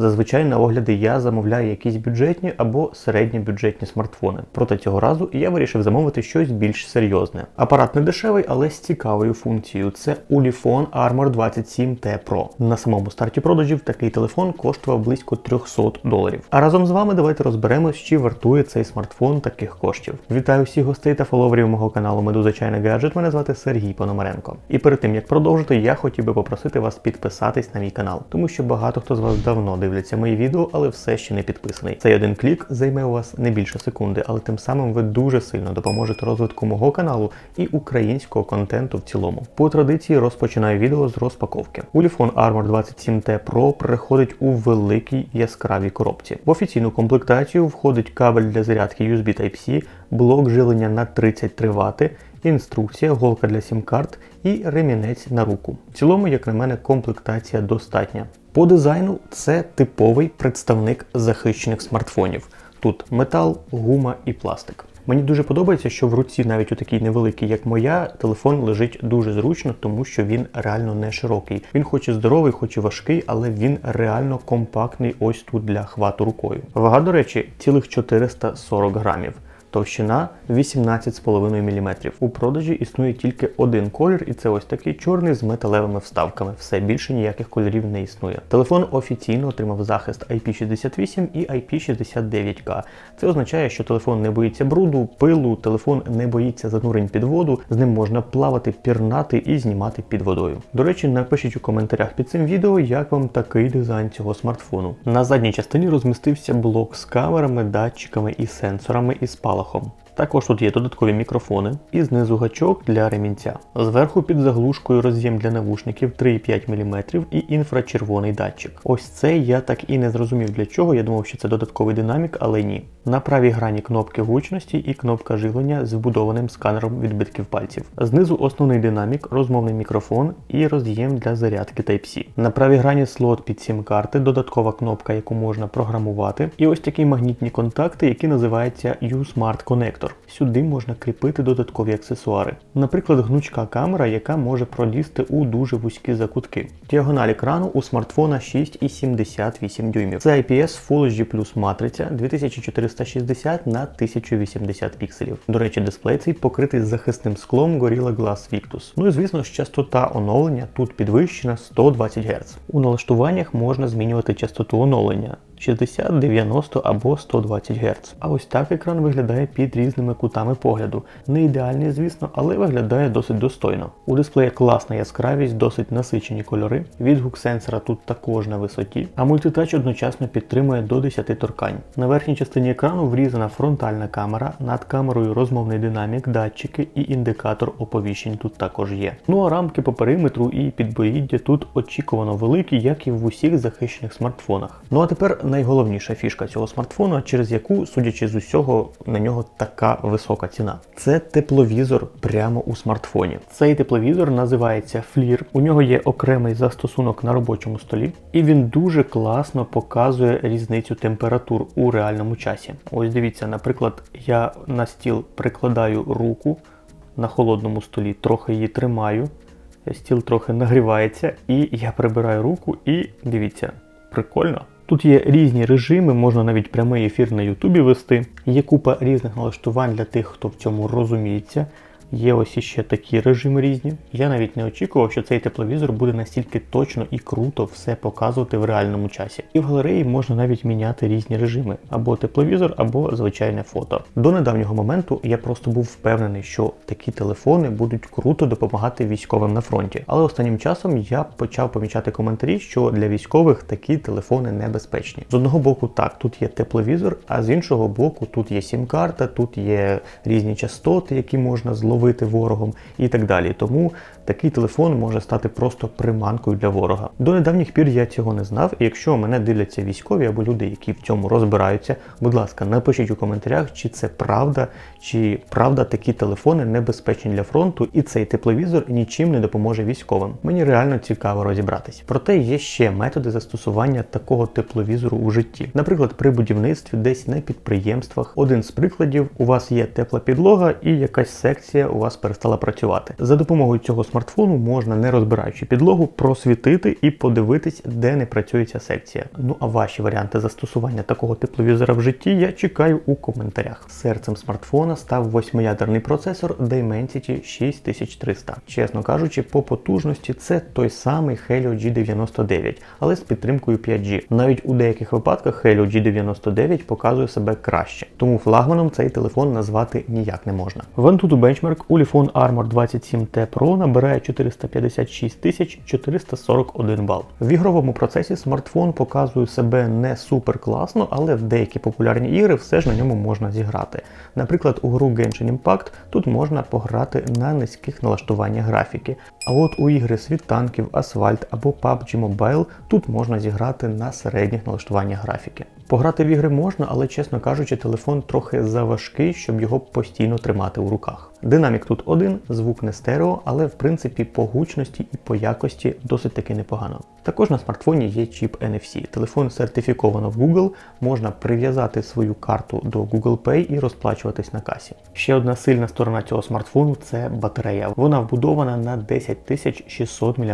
Зазвичай на огляди я замовляю якісь бюджетні або середньобюджетні смартфони. Проте цього разу я вирішив замовити щось більш серйозне. Апарат не дешевий, але з цікавою функцією. Це Ulefone Armor 27T Pro. На самому старті продажів такий телефон коштував близько 300 доларів. А разом з вами давайте розберемось, чи вартує цей смартфон таких коштів. Вітаю всіх гостей та фоловерів мого каналу Медуза Чайна Гаджет. Мене звати Сергій Пономаренко. І перед тим як продовжити, я хотів би попросити вас підписатись на мій канал, тому що багато хто з вас давно дивляться мої відео, але все ще не підписаний. Цей один клік займе у вас не більше секунди, але тим самим ви дуже сильно допоможете розвитку мого каналу і українського контенту в цілому. По традиції розпочинаю відео з розпаковки. Ulefone Armor 27T Pro приходить у великій яскравій коробці. В офіційну комплектацію входить кабель для зарядки USB Type-C, блок жилення на 33 Вт, інструкція, голка для сім-карт і ремінець на руку. В цілому, як на мене, комплектація достатня. По дизайну це типовий представник захищених смартфонів. Тут метал, гума і пластик. Мені дуже подобається, що в руці, навіть у такій невеликій, як моя, телефон лежить дуже зручно, тому що він реально не широкий. Він хоч і здоровий, хоч і важкий, але він реально компактний ось тут для хвату рукою. Вага, до речі, цілих 440 грамів. Товщина 18,5 мм. У продажі існує тільки один колір, і це ось такий чорний з металевими вставками. Все більше ніяких кольорів не існує. Телефон офіційно отримав захист IP68 і IP69K. Це означає, що телефон не боїться бруду, пилу, телефон не боїться занурень під воду, з ним можна плавати, пірнати і знімати під водою. До речі, напишіть у коментарях під цим відео, як вам такий дизайн цього смартфону. На задній частині розмістився блок з камерами, датчиками і сенсорами із спалахом. Також тут є додаткові мікрофони і знизу гачок для ремінця. Зверху під заглушкою роз'єм для навушників 3,5 мм і інфрачервоний датчик. Ось це я так і не зрозумів для чого. Я думав, що це додатковий динамік, але ні. На правій грані кнопки гучності і кнопка живлення з вбудованим сканером відбитків пальців. Знизу основний динамік, розмовний мікрофон і роз'єм для зарядки Type-C. На правій грані слот під сім-карти, додаткова кнопка, яку можна програмувати. І ось такі магнітні контакти, які називаються U-Smart Connector. Сюди можна кріпити додаткові аксесуари. Наприклад, гнучка камера, яка може пролізти у дуже вузькі закутки. Діагональ екрану у смартфона 6,78 дюймів. Це IPS Full HD матриця 2460 на 1080 пікселів. До речі, дисплей цей покритий захисним склом Gorilla Glass Victus. Ну і звісно ж, частота оновлення тут підвищена 120 Гц. У налаштуваннях можна змінювати частоту оновлення. 60, 90 або 120 Гц. А ось так екран виглядає під різними кутами погляду. Не ідеальний, звісно, але виглядає досить достойно. У дисплеї класна яскравість, досить насичені кольори. Відгук сенсора тут також на висоті, а мультитач одночасно підтримує до 10 торкань. На верхній частині екрану врізана фронтальна камера, над камерою розмовний динамік, датчики і індикатор оповіщень тут також є. Ну а рамки по периметру і підборіддя тут очікувано великі, як і в усіх захищених смартфонах. Ну а тепер найголовніша фішка цього смартфону, через яку, судячи з усього, на нього така висока ціна. Це тепловізор прямо у смартфоні. Цей тепловізор називається FLIR. У нього є окремий застосунок на робочому столі, і він дуже класно показує різницю температур у реальному часі. Ось дивіться, наприклад, я на стіл прикладаю руку на холодному столі, трохи її тримаю. Стіл трохи нагрівається, і я прибираю руку, і дивіться, прикольно. Тут є різні режими, можна навіть прямий ефір на Ютубі вести. Є купа різних налаштувань для тих, хто в цьому розуміється. Є ось іще такі режими різні. Я навіть не очікував, що цей тепловізор буде настільки точно і круто все показувати в реальному часі. І в галереї можна навіть міняти різні режими: або тепловізор, або звичайне фото. До недавнього моменту я просто був впевнений, що такі телефони будуть круто допомагати військовим на фронті. Але останнім часом я почав помічати коментарі, що для військових такі телефони небезпечні. З одного боку, так, тут є тепловізор, а з іншого боку, тут є сім-карта, тут є різні частоти, які можна зловити вбити ворогом і так далі. Тому такий телефон може стати просто приманкою для ворога. До недавніх пір я цього не знав, і якщо мене дивляться військові або люди, які в цьому розбираються, будь ласка, напишіть у коментарях, чи це правда, чи правда такі телефони небезпечні для фронту, і цей тепловізор нічим не допоможе військовим. Мені реально цікаво розібратись. Проте є ще методи застосування такого тепловізору у житті. Наприклад, при будівництві десь на підприємствах. Один з прикладів у вас є тепла підлога і якась секція у вас перестала працювати. За допомогою цього смартфону можна, не розбираючи підлогу, просвітити і подивитись, де не працює ця секція. Ну а ваші варіанти застосування такого тепловізора в житті я чекаю у коментарях. Серцем смартфона став восьмиядерний процесор Dimensity 6300. Чесно кажучи, по потужності це той самий Helio G99, але з підтримкою 5G. Навіть у деяких випадках Helio G99 показує себе краще, тому флагманом цей телефон назвати ніяк не можна. В Antutu Benchmark Ulefone Armor 27T Pro набирає 456 441 бал. В ігровому процесі смартфон показує себе не супер класно, але в деякі популярні ігри все ж на ньому можна зіграти. Наприклад, у гру Genshin Impact тут можна пограти на низьких налаштуваннях графіки. А от у ігри Світ танків, Асфальт або PUBG Mobile тут можна зіграти на середніх налаштуваннях графіки. Пограти в ігри можна, але, чесно кажучи, телефон трохи заважкий, щоб його постійно тримати у руках. Динамік тут один, звук не стерео, але в принципі по гучності і по якості досить таки непогано. Також на смартфоні є чіп NFC. Телефон сертифіковано в Google, можна прив'язати свою карту до Google Pay і розплачуватись на касі. Ще одна сильна сторона цього смартфону це батарея. Вона вбудована на 10600 мАч.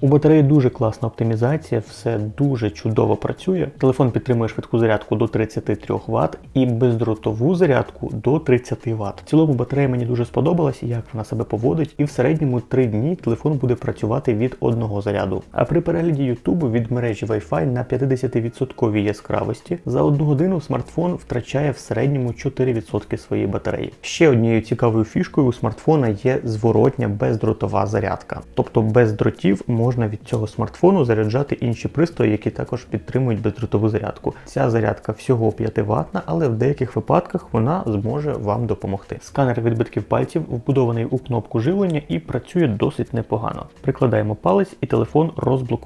У батареї дуже класна оптимізація, все дуже чудово працює. Телефон підтримує швидку зарядку до 33 Вт і бездротову зарядку до 30 Вт. В цілому батарея мені дуже сподобалась, як вона себе поводить, і в середньому 3 дні телефон буде працювати від одного заряду. А при перегляді YouTube від мережі Wi-Fi на 50% яскравості за одну годину смартфон втрачає в середньому 4% своєї батареї. Ще однією цікавою фішкою у смартфона є зворотня бездротова зарядка. Тобто без дротів можна від цього смартфону заряджати інші пристрої, які також підтримують бездротову зарядку. Ця зарядка всього 5 ватна, але в деяких випадках вона зможе вам допомогти. Сканер відбитків пальців вбудований у кнопку живлення і працює досить непогано. Прикладаємо палець і телефон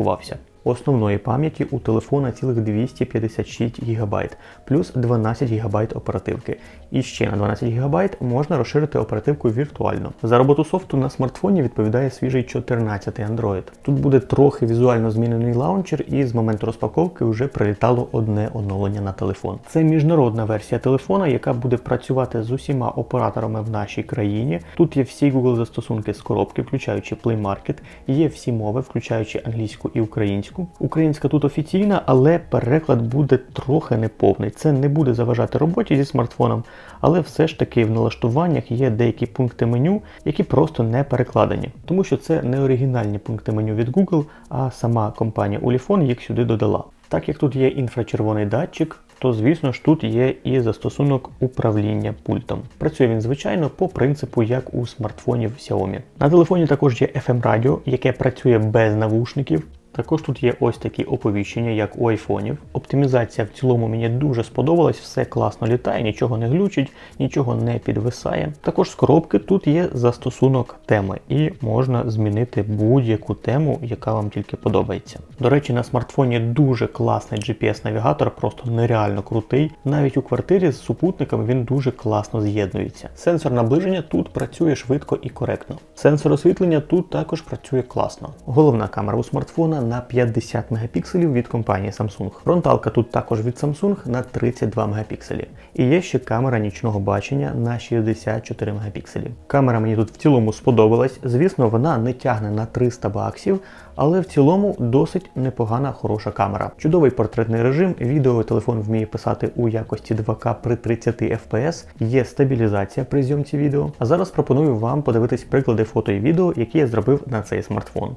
розблокувався. Основної пам'яті у телефона цілих 256 ГБ, плюс 12 ГБ оперативки. І ще на 12 ГБ можна розширити оперативку віртуально. За роботу софту на смартфоні відповідає свіжий 14 Android. Тут буде трохи візуально змінений лаунчер, і з моменту розпаковки вже прилітало одне оновлення на телефон. Це міжнародна версія телефона, яка буде працювати з усіма операторами в нашій країні. Тут є всі Google застосунки з коробки, включаючи Play Market, є всі мови, включаючи англійську і українську українську. Українська тут офіційна, але переклад буде трохи неповний. Це не буде заважати роботі зі смартфоном, але все ж таки в налаштуваннях є деякі пункти меню, які просто не перекладені, тому що це не оригінальні пункти меню від Google, а сама компанія Ulefone їх сюди додала. Так як тут є інфрачервоний датчик, то звісно ж тут є і застосунок управління пультом. Працює він звичайно по принципу, як у смартфонів Xiaomi. На телефоні також є FM радіо, яке працює без навушників. Також тут є ось такі оповіщення, як у айфонів. Оптимізація в цілому мені дуже сподобалась, все класно літає, нічого не глючить, нічого не підвисає. Також з коробки тут є застосунок теми, і можна змінити будь-яку тему, яка вам тільки подобається. До речі, на смартфоні дуже класний GPS-навігатор, просто нереально крутий. Навіть у квартирі з супутниками він дуже класно з'єднується. Сенсор наближення тут працює швидко і коректно. Сенсор освітлення тут також працює класно. Головна камера у смартфона на 50 мегапікселів від компанії Samsung. Фронталка тут також від Samsung на 32 мегапікселі. І є ще камера нічного бачення на 64 мегапікселі. Камера мені тут в цілому сподобалась. Звісно, вона не тягне на 300 баксів, але в цілому досить непогана хороша камера. Чудовий портретний режим, відео телефон вміє писати у якості 2К при 30 FPS, є стабілізація при зйомці відео. А зараз пропоную вам подивитись приклади фото і відео, які я зробив на цей смартфон.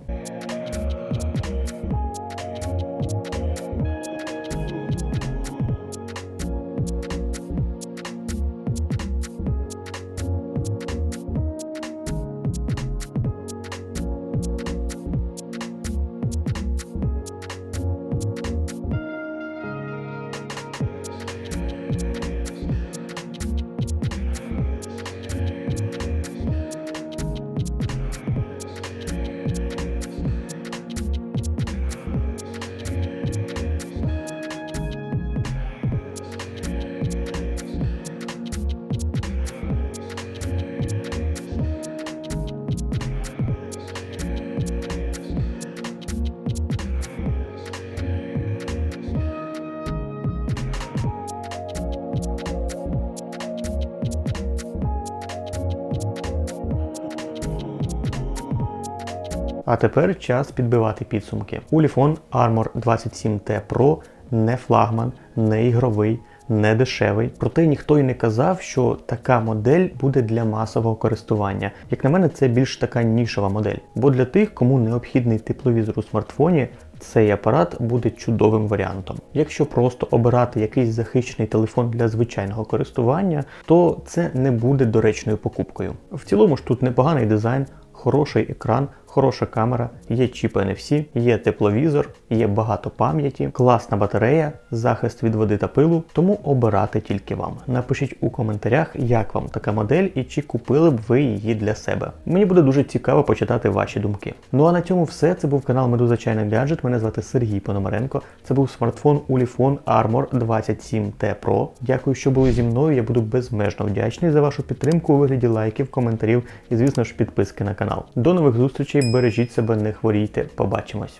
А тепер час підбивати підсумки. Ulefone Armor 27T Pro не флагман, не ігровий, не дешевий. Проте ніхто й не казав, що така модель буде для масового користування. Як на мене, це більш така нішова модель. Бо для тих, кому необхідний тепловізор у смартфоні, цей апарат буде чудовим варіантом. Якщо просто обирати якийсь захищений телефон для звичайного користування, то це не буде доречною покупкою. В цілому ж тут непоганий дизайн, хороший екран, хороша камера, є чіп NFC, є тепловізор, є багато пам'яті, класна батарея, захист від води та пилу, тому обирати тільки вам. Напишіть у коментарях, як вам така модель і чи купили б ви її для себе. Мені буде дуже цікаво почитати ваші думки. Ну а на цьому все. Це був канал Медуза Чайний Гаджет. Мене звати Сергій Пономаренко. Це був смартфон Ulefone Armor 27T Pro. Дякую, що були зі мною. Я буду безмежно вдячний за вашу підтримку у вигляді лайків, коментарів і, звісно ж, підписки на канал. До нових зустрічей, бережіть себе, не хворійте. Побачимось.